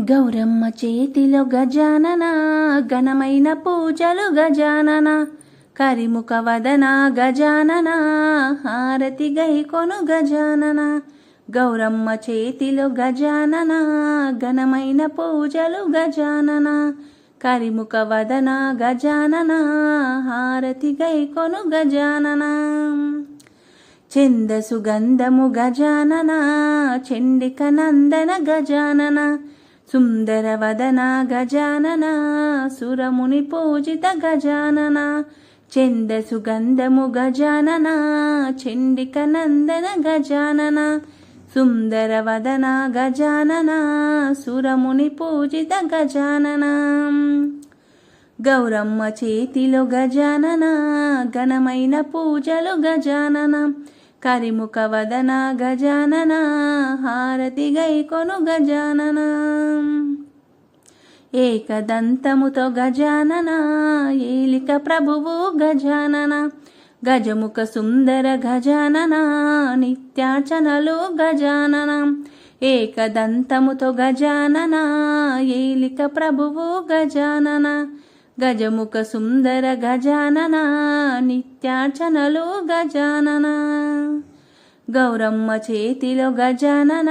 గౌరమ్మ చేతిలో గజానన ఘనమైన పూజలు గజానన కరిముఖ వదన గజానన హారతి గైకొను గజానన గౌరమ్మ చేతిలో గజానన ఘనమైన పూజలు గజానన కరిముఖ వదన గజానన హారతి గైకొను గజానన. చంద సుగంధము గజానన చండిక నందన గజానన సుందరవదన గజానన సురముని పూజిత గజానన చంద సుగంధము గజానన చండిక నందన గజానన సుందరవదనా గజానన సురముని పూజిత గజానన. గౌరమ్మ చేతిలో గజానన ఘనమైన పూజలు గజానన కరిముఖ వదన గజానన హారతి గైకొను గజానన. ఏకదంతముతో గజానన ఏలిక ప్రభువు గజానన. గజముఖ సుందర గజానన నిత్యాచనలు గజానన. ఏకదంతముతో గజానన ఏలిక ప్రభువు గజానన. గజముఖ సుందర గజానన నిత్యార్చనలు గజానన. గౌరమ్మ చేతిలో గజానన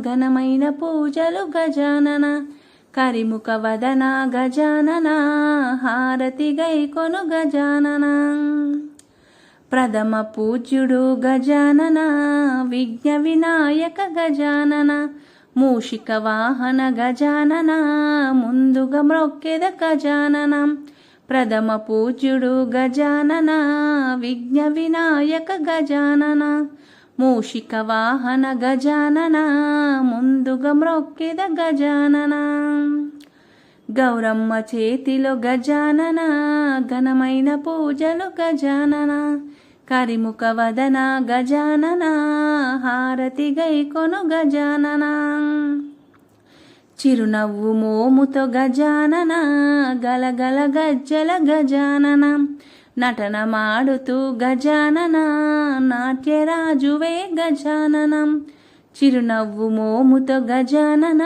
ఘనమైన పూజలు గజానన. కరిముఖ వదన గజానన హారతి గైకొను గజానన. ప్రథమ పూజ్యుడు గజానన విఘ్న వినాయక గజానన. మూషిక వాహన గజానన ముందుగా మ్రొక్కెద గజానన ప్రథమ పూజ్యుడు గజానన విఘ్న వినాయక గజానన. మూషిక వాహన గజానన ముందుగా మ్రొక్కెద గజానన. గౌరమ్మ చేతిలో గజానన ఘనమైన పూజలు గజానన. కరిముఖ వదన గజానన హారతి గైకొను గజానన. చిరునవ్వు మోముతో గజానన గలగల గజ్జల గజానన. నటన మాడుతూ గజానన నాట్యరాజువే గజాననం. చిరునవ్వు మోముతో గజానన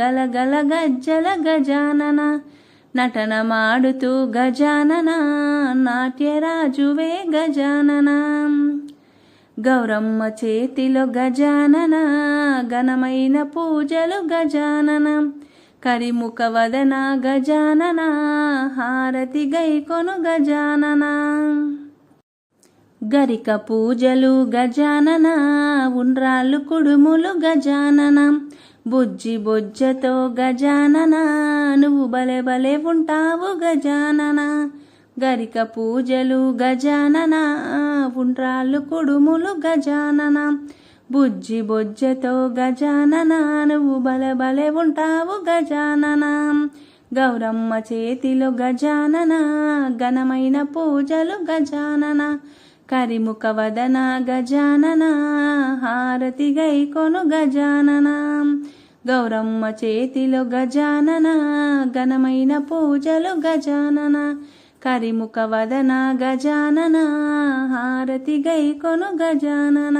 గలగల గజ్జల గజానన. నటన మాడుతూ గజానన నాట్యరాజువే గజానన. గౌరమ్మ చేతిలో గజానన ఘనమైన పూజలు గజానన. కరిముఖ వదన గజానన హారతి గైకొను గజానన. గరిక పూజలు గజానన ఉండ్రాళ్ళు కుడుములు గజానన. బుజ్జి బొజ్జతో గజానన నువ్వు బలే బలే ఉంటావు గజానన. గరిక పూజలు గజానన ఉండ్రాళ్ళు కుడుములు గజానన. బుజ్జి బొజ్జతో గజానన నువ్వు బలే బలే ఉంటావు గజానన. గౌరమ్మ చేతిలో గజానన ఘనమైన పూజలు గజానన. కరిముఖ వదన గజానన హారతి గైకొను గజానన. గౌరమ్మ చేతిలో గజానన ఘనమైన పూజలు గజానన. కరిముఖ వదన గజానన హారతి గైకొను గజానన.